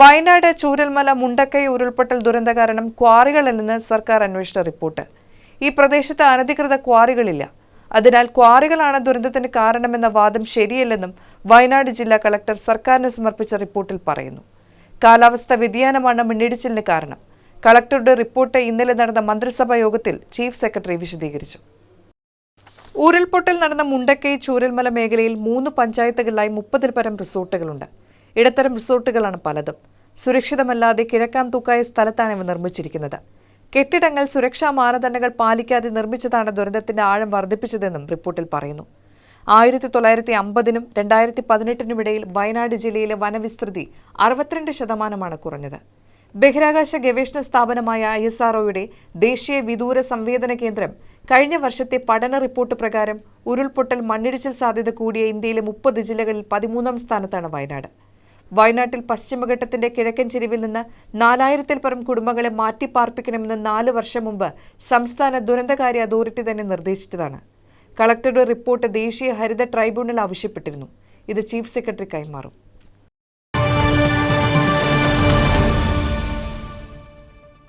വയനാട് ചൂരൽമല മുണ്ടക്കൈ ഉരുൾപൊട്ടൽ ദുരന്ത കാരണം ക്വാറികളിൽ നിന്ന് സർക്കാർ അന്വേഷണ റിപ്പോർട്ട്. ഈ പ്രദേശത്ത് അനധികൃത ക്വാറികളില്ല. അതിനാൽ ക്വാറികളാണ് ദുരന്തത്തിന് കാരണമെന്ന വാദം ശരിയല്ലെന്നും വയനാട് ജില്ലാ കളക്ടർ സർക്കാരിന് സമർപ്പിച്ച റിപ്പോർട്ടിൽ പറയുന്നു. കാലാവസ്ഥ വ്യതിയാനമാണ് മണ്ണിടിച്ചിലിന് കാരണം. കളക്ടറുടെ റിപ്പോർട്ട് ഇന്നലെ നടന്ന മന്ത്രിസഭാ യോഗത്തിൽ ചീഫ് സെക്രട്ടറി വിശദീകരിച്ചു. ഉരുൾപൊട്ടൽ നടന്ന മുണ്ടക്കൈ ചൂരൽമല മേഖലയിൽ മൂന്ന് പഞ്ചായത്തുകളിലായി മുപ്പതിൽ പരം റിസോർട്ടുകളുണ്ട്. ഇടത്തരം റിസോർട്ടുകളാണ് പലതും. സുരക്ഷിതമല്ലാതെ കിഴക്കാൻ തൂക്കായ സ്ഥലത്താണ് ഇവ നിർമ്മിച്ചിരിക്കുന്നത്. കെട്ടിടങ്ങൾ സുരക്ഷാ മാനദണ്ഡങ്ങൾ പാലിക്കാതെ നിർമ്മിച്ചതാണ് ദുരന്തത്തിന്റെ ആഴം വർദ്ധിപ്പിച്ചതെന്നും റിപ്പോർട്ടിൽ പറയുന്നു. ആയിരത്തി തൊള്ളായിരത്തി അമ്പതിനും രണ്ടായിരത്തി പതിനെട്ടിനും ഇടയിൽ വയനാട് ജില്ലയിലെ വനവിസ്തൃതി അറുപത്തിരണ്ട് ശതമാനമാണ് കുറഞ്ഞത്. ബഹിരാകാശ ഗവേഷണ സ്ഥാപനമായ ഐ എസ് ദേശീയ വിദൂര സംവേദന കേന്ദ്രം കഴിഞ്ഞ വർഷത്തെ പഠന റിപ്പോർട്ട് പ്രകാരം ഉരുൾപൊട്ടൽ മണ്ണിടിച്ചിൽ സാധ്യത കൂടിയ ഇന്ത്യയിലെ മുപ്പത് ജില്ലകളിൽ പതിമൂന്നാം സ്ഥാനത്താണ് വയനാട്. വയനാട്ടിൽ പശ്ചിമഘട്ടത്തിന്റെ കിഴക്കൻ ചെരുവിൽ നിന്ന് നാലായിരത്തിൽ പരം കുടുംബങ്ങളെ മാറ്റിപ്പാർപ്പിക്കണമെന്ന് നാല് വർഷം മുമ്പ് സംസ്ഥാന ദുരന്തകാര്യ അതോറിറ്റി തന്നെ നിർദ്ദേശിച്ചതാണ്. കളക്ടറുടെ റിപ്പോർട്ട് ദേശീയ ഹരിത ട്രൈബ്യൂണൽ ആവശ്യപ്പെട്ടിരുന്നു. ഇത് ചീഫ് സെക്രട്ടറി കൈമാറും